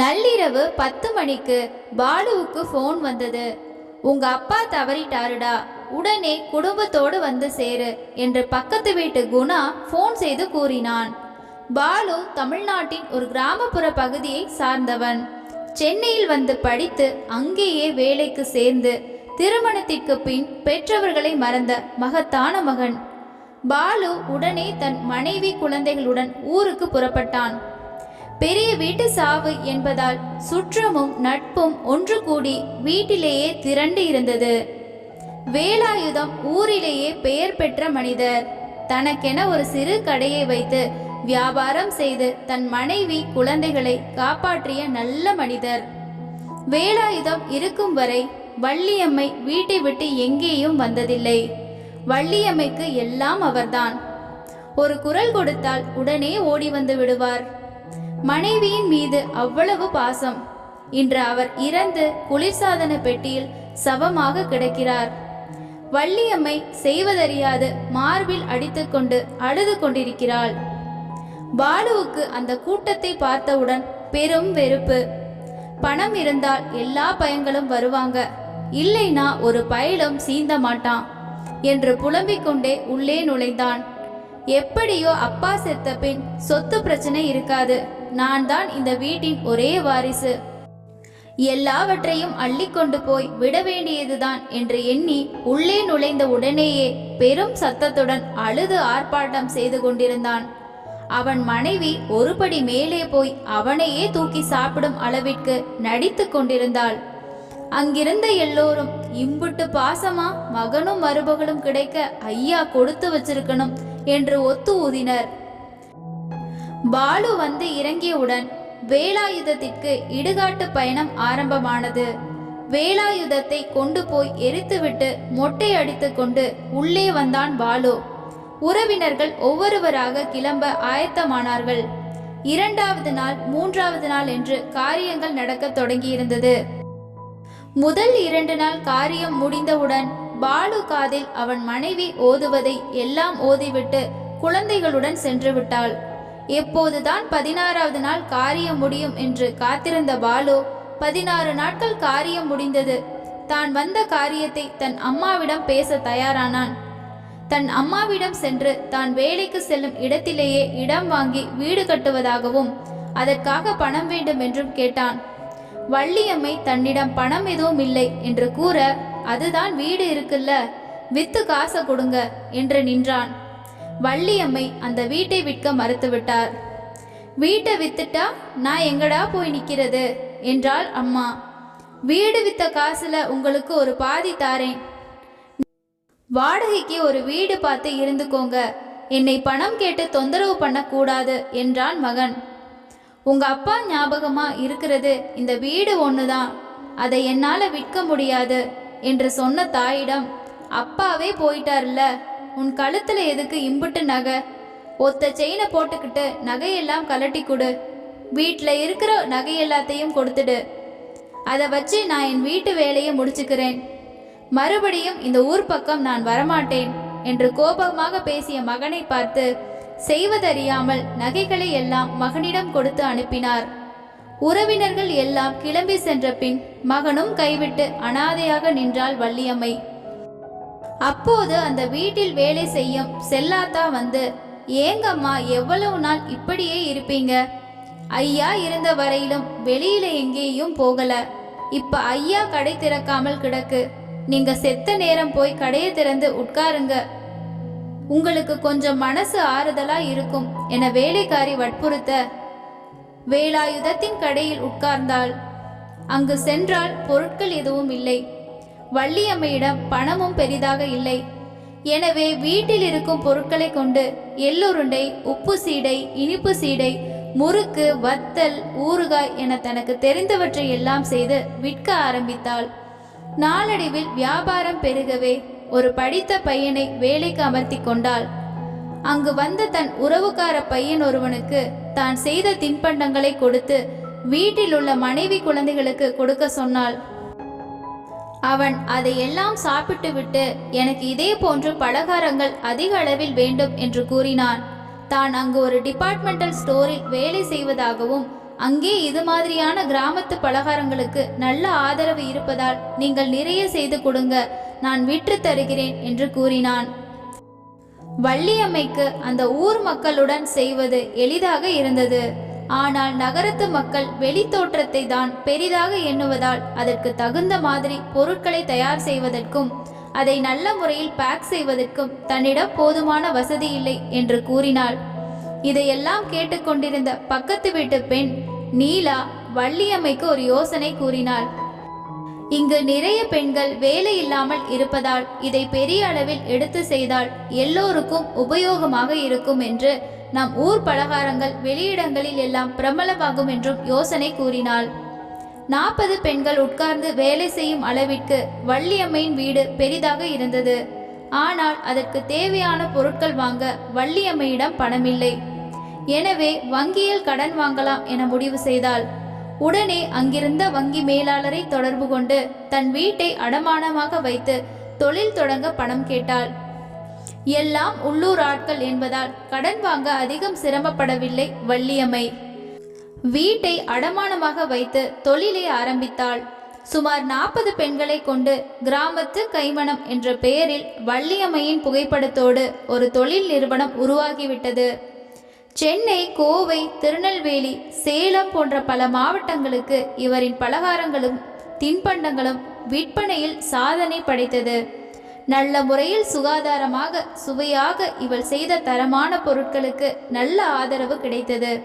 நள்ளிரவு பத்து மணிக்கு பாலுவுக்கு ஃபோன் வந்தது. உங்க அப்பா தவறிட்டாருடா. உடனே குடும்பத்தோடு வந்து சேரு என்று பக்கத்து வீட்டு குணா ஃபோன் செய்து கூறினான். பாலு தமிழ்நாட்டின் ஒரு கிராமப்புற பகுதியை சார்ந்தவன். சென்னையில் வந்து படித்து அங்கேயே வேலைக்கு சேர்ந்து திருமணத்திற்கு பின் பெற்றவர்களை மறந்த மகத்தான மகன். பாலு உடனே தன் மனைவி குழந்தைகளுடன் ஊருக்கு புறப்பட்டான். பெரிய வீட்டு சாவு என்பதால் சுற்றமும் நட்பும் ஒன்று கூடி வீட்டிலேயே திரண்டு இருந்தது. வேலாயுதம் ஊரிலேயே பெயர் பெற்ற மனிதர். தனக்கென ஒரு சிறு கடையை வைத்து வியாபாரம் செய்து தன் மனைவி குழந்தைகளை காப்பாற்றிய நல்ல மனிதர். வேலாயுதம் இருக்கும் வரை வள்ளியம்மை வீட்டை விட்டு எங்கேயும் வந்ததில்லை. வள்ளியம்மைக்கு எல்லாம் அவர்தான். ஒரு குரல் கொடுத்தால் உடனே ஓடி வந்து விடுவார். மனைவியின் மீது அவ்வளவு பாசம். இன்று அவர் இறந்து குளிர்சாதன பெட்டியில் சவமாக கிடக்கிறார். வள்ளியம்மை செய்வதறியாது மார்பில் அடித்துக்கொண்டு அழுது கொண்டிருக்கிறாள். பாலுவுக்கு அந்த கூட்டத்தை பார்த்தவுடன் பெரும் வெறுப்பு. பணம் இருந்தால் எல்லா பயங்களும் வருவாங்க. இல்லைனா ஒரு பயலும் சீந்த மாட்டான் என்று புலம்பிக் கொண்டே உள்ளே நுழைந்தான். எப்படியோ அப்பா செத்த பின் சொத்து பிரச்சனை இருக்காது. நான் தான் இந்த வீட்டின் ஒரே வாரிசு. எல்லாவற்றையும் அள்ளிக்கொண்டு போய் விட வேண்டியதுதான் என்று எண்ணி உள்ளே நுழைந்த உடனேயே பெரும் சத்தத்துடன் அழுது ஆர்ப்பாட்டம் செய்து கொண்டிருந்தான். அவன் மனைவி ஒருபடி மேலே போய் அவனையே தூக்கி சாப்பிடும் அளவிற்கு நடித்து கொண்டிருந்தாள். அங்கிருந்த எல்லோரும் இம்புட்டு பாசமா? மகனும் மருமகளும் கிடைக்க ஐயா கொடுத்து வச்சிருக்கணும் என்று ஒத்து ஊதினர். பாலு வந்து இறங்கியவுடன் வேலாயுதத்திற்கு இடுகாட்டு பயணம் ஆரம்பமானது. வேலாயுதத்தை கொண்டு போய் எரித்துவிட்டு மொட்டை அடித்து கொண்டு உள்ளே வந்தான் பாலு. உறவினர்கள் ஒவ்வொருவராக கிளம்ப ஆயத்தமானார்கள். இரண்டாவது நாள் மூன்றாவது நாள் என்று காரியங்கள் நடக்கத் தொடங்கியிருந்தது. முதல் இரண்டு நாள் காரியம் முடிந்தவுடன் பாலு காதில் அவன் மனைவி ஓதுவதை எல்லாம் ஓதிவிட்டு குழந்தைகளுடன் சென்று விட்டாள். எப்போதுதான் பதினாறாவது நாள் காரியம் முடியும் என்று காத்திருந்த பாலு பதினாறு நாட்கள் காரியம் முடிந்தது. தான் வந்த காரியத்தை தன் அம்மாவிடம் பேச தயாரானான். தன் அம்மாவிடம் சென்று தான் வேலைக்கு செல்லும் இடத்திலேயே இடம் வாங்கி வீடு கட்டுவதாகவும் அதற்காக பணம் வேண்டும் என்றும் கேட்டான். வள்ளியம்மை தன்னிடம் பணம் எதுவும் இல்லை என்று கூற அதுதான் வீடு இருக்குல்ல வித்து காசை கொடுங்க என்று நின்றான். வள்ளியம்மை அந்த வீட்டை விற்க மறுத்துவிட்டார். வீட்டை வித்துட்டா நான் எங்கடா போய் நிற்கிறது? என்றாள் அம்மா. வீடு வித்த காசுல உங்களுக்கு ஒரு பாதி தாரேன். வாடகைக்கு ஒரு வீடு பார்த்து இருந்துக்கோங்க. என்னை பணம் கேட்டு தொந்தரவு பண்ணக்கூடாது என்றான் மகன். உங்க அப்பா ஞாபகமா இருக்கிறது இந்த வீடு ஒண்ணுதான். அதை என்னால விற்க முடியாது என்று சொன்ன தாயிடம் அப்பாவே போயிட்டார்ல. உன் கழுத்துல எதுக்கு இம்புட்டு நகை? ஒத்த செயினை போட்டுக்கிட்டு நகையெல்லாம் கலட்டி கொடு. வீட்டில் இருக்கிற நகை எல்லாத்தையும் கொடுத்துடு. அதை வச்சு நான் என் வீட்டு வேலையை முடிச்சுக்கிறேன். மறுபடியும் இந்த ஊர் பக்கம் நான் வரமாட்டேன் என்று கோபமாக பேசிய மகனை பார்த்து செய்வதறியாமல் நகைகளை எல்லாம் மகனிடம் கொடுத்து அனுப்பினார். உறவினர்கள் எல்லாம் கிளம்பி சென்ற பின் மகனும் கைவிட்டு அனாதையாக நின்றாள் வள்ளியம்மை. அப்போது அந்த வீட்டில் வேலை செய்யும் செல்லாத்தா வந்து ஏங்கம்மா எவ்வளவு நாள் இப்படியே இருப்பீங்க? ஐயா இருந்த வரையிலும் வெளியில எங்கேயும் போகல. இப்ப ஐயா கடை திறக்காமல் கிடக்கு. நீங்க செத்த நேரம் போய் கடையை திறந்து உட்காருங்க. உங்களுக்கு கொஞ்சம் மனசு ஆறுதலா இருக்கும் என வேலைக்காரி வற்புறுத்த வேலாயுதத்தின் கடையில் உட்கார்ந்தாள். அங்கு சென்றால் பொருட்கள் எதுவும் இல்லை. வள்ளியம்மையிடம் பணமும் பெரிதாக இல்லை. எனவே வீட்டில் இருக்கும் பொருட்களை கொண்டு எள்ளுருண்டை உப்பு சீடை இனிப்பு சீடை முறுக்கு வத்தல் ஊறுகாய் என தனக்கு தெரிந்தவற்றை எல்லாம் செய்து விற்க ஆரம்பித்தாள். நாளடைவில் வியாபாரம் பெருகவே ஒரு படித்த பையனை வேலைக்கு அமர்த்தி கொண்டாள். அங்கு வந்த தன் உறவுக்கார பையன் ஒருவனுக்கு தான் செய்த தின்பண்டங்களை கொடுத்து வீட்டில் உள்ள மனைவி குழந்தைகளுக்கு கொடுக்க சொன்னாள். அவன் அதையெல்லாம் சாப்பிட்டுவிட்டு எனக்கு இதே போன்று பலகாரங்கள் அதிக அளவில் வேண்டும் என்று கூறினான். தான் அங்கு ஒரு டிபார்ட்மெண்டல் ஸ்டோரில் வேலை செய்வதாகவும் அங்கே இது மாதிரியான கிராமத்து பலகாரங்களுக்கு நல்ல ஆதரவு இருப்பதால் நீங்கள் நிறைய செய்து கொடுங்க நான் விற்று தருகிறேன் என்று கூறினான். வள்ளியம்மைக்கு அந்த ஊர் மக்களுடன் செய்வது எளிதாக இருந்தது. ஆனால் நகரத்து மக்கள் வெளித்தோற்றத்தை தான் பெரிதாக எண்ணுவதால் அதற்கு தகுந்த மாதிரி பொருட்களை தயார் செய்வதற்கும் அதை நல்ல முறையில் பேக் செய்வதற்கும் தன்னிடம் போதுமான வசதி இல்லை என்று கூறினாள். இதையெல்லாம் கேட்டுக்கொண்டிருந்த பக்கத்து வீட்டு பெண் நீலா வள்ளியம்மைக்கு ஒரு யோசனை கூறினாள். இங்கு நிறைய பெண்கள் வேலை இல்லாமல் இருப்பதால் இதை பெரிய அளவில் எடுத்து செய்தால் எல்லோருக்கும் உபயோகமாக இருக்கும் என்று நம் ஊர் பலகாரங்கள் வெளியிடங்களில் எல்லாம் பிரபலமாகும் என்றும் யோசனை கூறினாள். நாற்பது பெண்கள் உட்கார்ந்து வேலை செய்யும் அளவிற்கு வள்ளியம்மையின் வீடு பெரிதாக இருந்தது. ஆனால் அதற்கு தேவையான பொருட்கள் வாங்க வள்ளியம்மையிடம் பணமில்லை. எனவே வங்கியில் கடன் வாங்கலாம் என முடிவு செய்தாள். உடனே அங்கிருந்த வங்கி மேலாளரை தொடர்பு கொண்டு தன் வீட்டை அடமானமாக வைத்து தொழில் தொடங்க பணம் கேட்டாள். எல்லாம் உள்ளூர் ஆட்கள் என்பதால் கடன் வாங்க அதிகம் சிரமப்படவில்லை வள்ளியம்மை. வீட்டை அடமானமாக வைத்து தொழிலை ஆரம்பித்தாள். சுமார் நாற்பது பெண்களை கொண்டு கிராமத்து கைமணம் என்ற பெயரில் வள்ளியம்மையின் புகைப்படத்தோடு ஒரு தொழில் நிறுவனம் உருவாகிவிட்டது. சென்னை கோவை திருநெல்வேலி சேலம் போன்ற பல மாவட்டங்களுக்கு இவரின் பலகாரங்களும் தின்பண்டங்களும் விற்பனையில் சாதனை படைத்தது. நல்ல முறையில் சுகாதாரமாக சுவையாக இவள் செய்த தரமான பொருட்களுக்கு நல்ல ஆதரவு கிடைத்தது.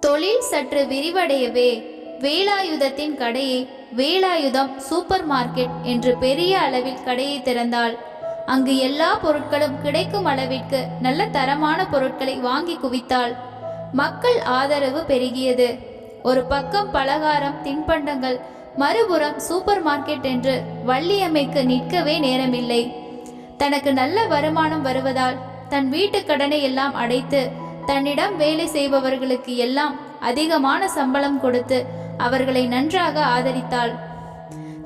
தொழில் சற்று விரிவடையவே வேலாயுதத்தின் கடையை வேலாயுதம் சூப்பர் மார்க்கெட் என்று பெரிய அளவில் கடையை திறந்தாள். அங்கு எல்லா பொருட்களும் கிடைக்கும் அளவிற்கு நல்ல தரமான பொருட்களை வாங்கி குவித்தாள். மக்கள் ஆதரவு பெருகியது. ஒரு பக்கம் பலகாரம் தின்பண்டங்கள் மறுபுறம் சூப்பர் மார்க்கெட் என்று வள்ளியம்மைக்கு நிற்கவே நேரமில்லை. தனக்கு நல்ல வருமானம் வருவதால் தன் வீட்டு கடனை எல்லாம் அடைத்து தன்னிடம் வேலை செய்பவர்களுக்கு எல்லாம் அதிகமான சம்பளம் கொடுத்து அவர்களை நன்றாக ஆதரித்தாள்.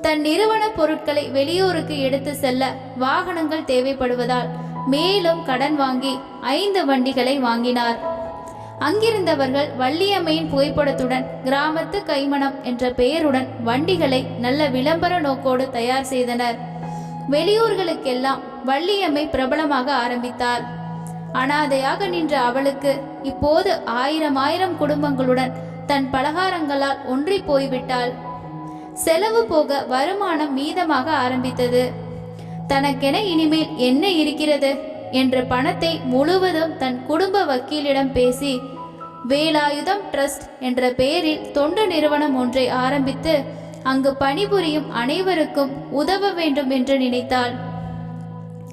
தன் நிறுவன பொருட்களை வெளியூருக்கு எடுத்து செல்ல வாகனங்கள் தேவைப்படுவதால் மேலும் கடன் வாங்கி ஐந்து வண்டிகளை வாங்கினார். அங்கிருந்தவர்கள் வள்ளியம்மையின் புகைப்படத்துடன் கிராமத்து கைமணம் என்ற பெயருடன் வண்டிகளை நல்ல விளம்பர நோக்கோடு தயார் செய்தனர். வெளியூர்களுக்கெல்லாம் வள்ளியம்மை பிரபலமாக ஆரம்பித்தார் அனாதையாக நின்ற அவளுக்கு இப்போது ஆயிரம் ஆயிரம் குடும்பங்களுடன் தன் பலகாரங்களால் ஒன்றி போய்விட்டாள். செலவு போக வருமானம் மீதமாக ஆரம்பித்தது. தனக்கென இனிமேல் என்ன இருக்கிறது? என்ற பணத்தை முழுவதும் தன் குடும்ப வக்கீலிடம் பேசி வேலாயுதம் ட்ரஸ்ட் என்ற பெயரில் தொண்டு நிறுவனம் ஒன்றை ஆரம்பித்து அங்கு பணிபுரியும் அனைவருக்கும் உதவ வேண்டும் என்று நினைத்தாள்.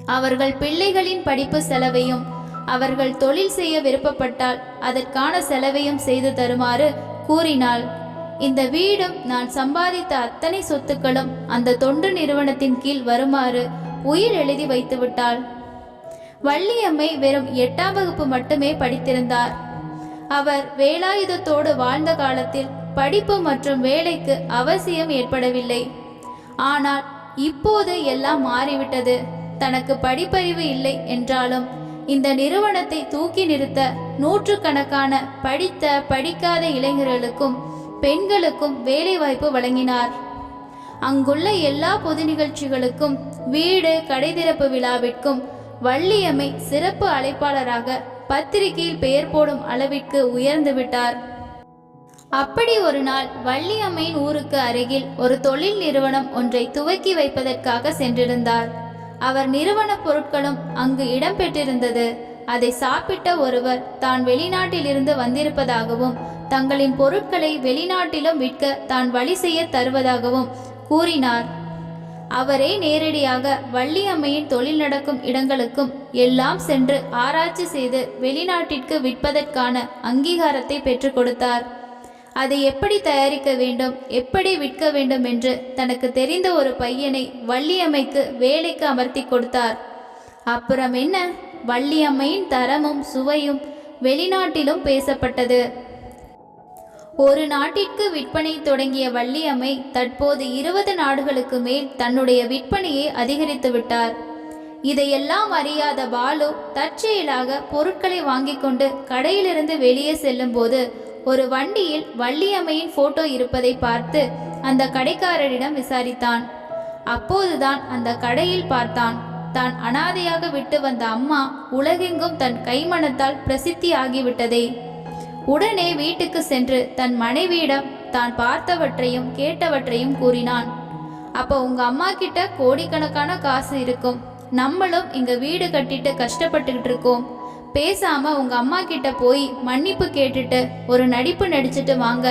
அவர்கள் பிள்ளைகளின் படிப்பு செலவையும் அவர்கள் தொழில் செய்ய விருப்பப்பட்டால் அதற்கான செலவையும் செய்து தருமாறு கூறினாள். இந்த வீடும் நான் சம்பாதித்த அத்தனை சொத்துக்களும் அந்த தொண்டு நிறுவனத்தின் கீழ் வருமாறு உயிர் எழுதி வைத்துவிட்டாள் வள்ளியம்மை வெறும் எட்டாம் வகுப்பு மட்டுமே படித்திருந்தார். அவர் வேலாயுதத்தோடு வாழ்ந்த காலத்தில் படிப்பு மற்றும் வேலைக்கு அவசியம் ஏற்படவில்லை. ஆனால் இப்போது எல்லாம் மாறிவிட்டது. தனக்கு படிப்பறிவு இல்லை என்றாலும் இந்த நிறுவனத்தை தூக்கி நிறுத்த நூற்றுக்கணக்கான படித்த படிக்காத இளைஞர்களுக்கும் பெண்களுக்கும் வேலைவாய்ப்பு வழங்கினார். அங்குள்ள எல்லா பொது நிகழ்ச்சிகளுக்கும் வீடு கடை திறப்பு விழாவிற்கும் வள்ளியம்மை சிறப்பு அழைப்பாளராக பத்திரிகையில் பெயர் போடும் அளவிற்கு உயர்ந்து விட்டார். அப்படி ஒரு நாள் வள்ளியம்மையின் ஊருக்கு அருகில் ஒரு தொழில் நிறுவனம் ஒன்றை துவக்கி வைப்பதற்காக சென்றிருந்தார். அவர் நிறுவன பொருட்களும் அங்கு இடம்பெற்றிருந்தது அதை சாப்பிட்ட ஒருவர் தான் வெளிநாட்டிலிருந்து வந்திருப்பதாகவும் தங்களின் பொருட்களை வெளிநாட்டிலும் விற்க தான் வழி செய்ய தருவதாகவும் கூறினார். அவரே நேரடியாக வள்ளியம்மையின் தொழில் நடக்கும் இடங்களுக்கும் எல்லாம் சென்று ஆராய்ச்சி செய்து வெளிநாட்டிற்கு விற்பதற்கான அங்கீகாரத்தை பெற்றுக் கொடுத்தார். அதை எப்படி தயாரிக்க வேண்டும் எப்படி விற்க வேண்டும் என்று தனக்கு தெரிந்த ஒரு பையனை வள்ளியம்மைக்கு வேலைக்கு அமர்த்தி கொடுத்தார். அப்புறம் என்ன? வள்ளியம்மையின் தரமும் சுவையும் வெளிநாட்டிலும் பேசப்பட்டது. ஒரு நாட்டிற்கு விற்பனை தொடங்கிய வள்ளியம்மை தற்போது இருபது நாடுகளுக்கு மேல் தன்னுடைய விற்பனையை அதிகரித்து விட்டார். இதையெல்லாம் அறியாத பாலு தற்செயலாக பொருட்களை வாங்கிக் கொண்டு கடையிலிருந்து வெளியே செல்லும்போது ஒரு வண்டியில் வள்ளியம்மையின் போட்டோ இருப்பதை பார்த்து அந்த கடைக்காரரிடம் விசாரித்தான். அப்போதுதான் அந்த கடையில் பார்த்தான். தான் அனாதையாக விட்டு வந்த அம்மா உலகெங்கும் தன் கைமணத்தால் பிரசித்தி ஆகிவிட்டதை உடனே வீட்டுக்கு சென்று தன் மனைவியிடம் தான் பார்த்தவற்றையும் கேட்டவற்றையும் கூறினான். அப்போ உங்க அம்மா கிட்ட கோடிக்கணக்கான காசு இருக்கும். நம்மளும் இங்க வீடு கட்டிட்டு கஷ்டப்பட்டுக்கிட்டு இருக்கோம். பேசாம உங்க அம்மா கிட்ட போய் மன்னிப்பு கேட்டுட்டு ஒரு நடிப்பு நடிச்சிட்டு வாங்க.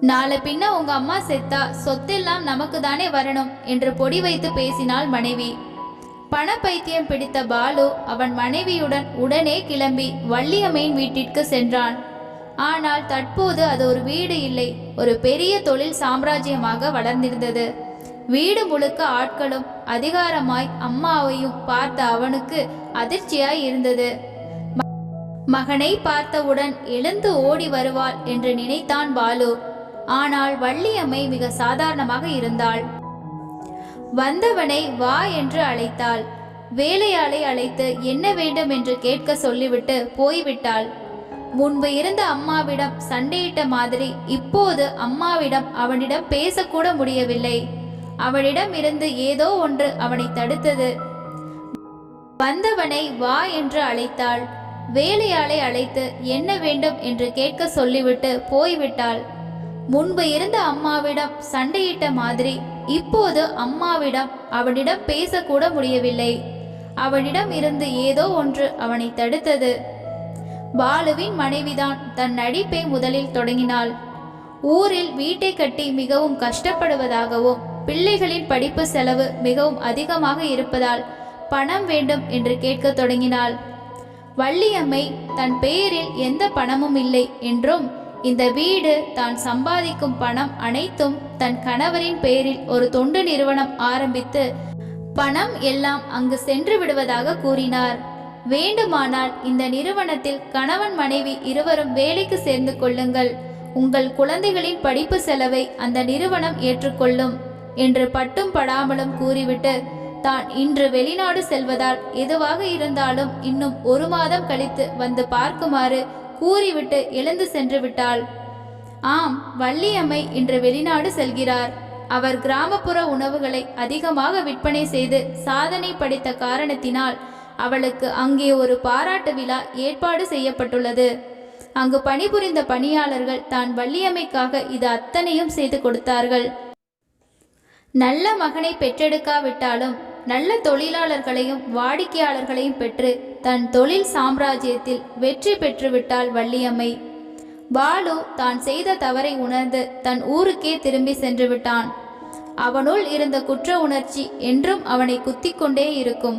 நாளை பின்ன உங்க அம்மா செத்தா சொத்தெல்லாம் நமக்கு தானே வரணும் என்று பொடி வைத்து பேசினாள் மனைவி. பண பைத்தியம் பிடித்த பாலு அவன் மனைவியுடன் உடனே கிளம்பி வள்ளியம்மையின் வீட்டிற்கு சென்றான். ஆனால் தற்போது அது ஒரு வீடு இல்லை ஒரு பெரிய தொழில் சாம்ராஜ்யமாக வளர்ந்திருந்தது. வீடு முழுக்க ஆட்களும் அதிகாரமாய் அம்மாவையும் பார்த்த அவனுக்கு அதிர்ச்சியாய் இருந்தது. மகனை பார்த்தவுடன் எழுந்து ஓடி வருவாள் என்று நினைத்தான் பாலு. ஆனால் வள்ளியம்மை மிக சாதாரணமாக இருந்தாள். வந்தவனை வா என்று அழைத்தாள். வேலையாளை அழைத்து என்ன வேண்டும் என்று கேட்க சொல்லிவிட்டு போய்விட்டாள். முன்பு இருந்த அம்மாவிடம் சண்டையிட்ட மாதிரி இப்போது அம்மாவிடம் அவனிடம் பேசக்கூட முடியவில்லை. அவனிடம் இருந்து ஏதோ ஒன்று அவனை தடுத்தது. வந்தவனை வா என்று அழைத்தாள். வேலையாளை அழைத்து என்ன வேண்டும் என்று கேட்க சொல்லிவிட்டு போய்விட்டாள். முன்பு இருந்த அம்மாவிடம் சண்டையிட்ட மாதிரி இப்போது அம்மாவிடம் அவனிடம் பேசக்கூட முடியவில்லை. அவனிடம் இருந்து ஏதோ ஒன்று அவனை தடுத்தது. பாலுவின் மனைவிதான் தன் நடிப்பை முதலில் தொடங்கினாள். ஊரில் வீட்டை கட்டி மிகவும் கஷ்டப்படுவதாகவும் பிள்ளைகளின் படிப்பு செலவு மிகவும் அதிகமாக இருப்பதால் பணம் வேண்டும் என்று கேட்கத் தொடங்கினாள். வள்ளியம்மை தன் பெயரில் எந்த பணமும் இல்லை என்றும் இந்த வீடு தான் சம்பாதிக்கும் பணம் அனைத்தும் தன் கணவரின் பெயரில் ஒரு தொண்டு நிறுவனம் ஆரம்பித்து பணம் எல்லாம் அங்கு சென்று விடுவதாக கூறினார். வேண்டுமானால் இந்த நிறுவனத்தில் கணவன் மனைவி இருவரும் வேலைக்கு சேர்ந்து கொள்ளுங்கள். உங்கள் குழந்தைகளின் படிப்பு செலவை அந்த நிறுவனம் ஏற்றுக்கொள்ளும் என்று பட்டும் படாமலும் கூறிவிட்டு தான் இன்று வெளிநாடு செல்வதால் எதுவாக இருந்தாலும் இன்னும் ஒரு மாதம் கழித்து வந்து பார்க்குமாறு கூறிவிட்டு எழுந்து சென்று விட்டாள். ஆம் வள்ளியம்மை இன்று வெளிநாடு செல்கிறார். அவர் கிராமப்புற உணவுகளை அதிகமாக விற்பனை செய்து சாதனை படைத்த காரணத்தினால் அவளுக்கு அங்கே ஒரு பாராட்டு விழா ஏற்பாடு செய்யப்பட்டுள்ளது. அங்கு பணிபுரிந்த பணியாளர்கள் தான் வள்ளியம்மைக்காக இது அத்தனையும் செய்து கொடுத்தார்கள். நல்ல மகனை பெற்றெடுக்காவிட்டாலும் நல்ல தொழிலாளர்களையும் வாடிக்கையாளர்களையும் பெற்று தன் தொழில் சாம்ராஜ்யத்தில் வெற்றி பெற்றுவிட்டாள் வள்ளியம்மை. பாலு தான் செய்த தவறை உணர்ந்து தன் ஊருக்கே திரும்பி சென்று விட்டான் அவனுள் இருந்த குற்ற உணர்ச்சி என்றும் அவனை குத்திக்கொண்டே இருக்கும்.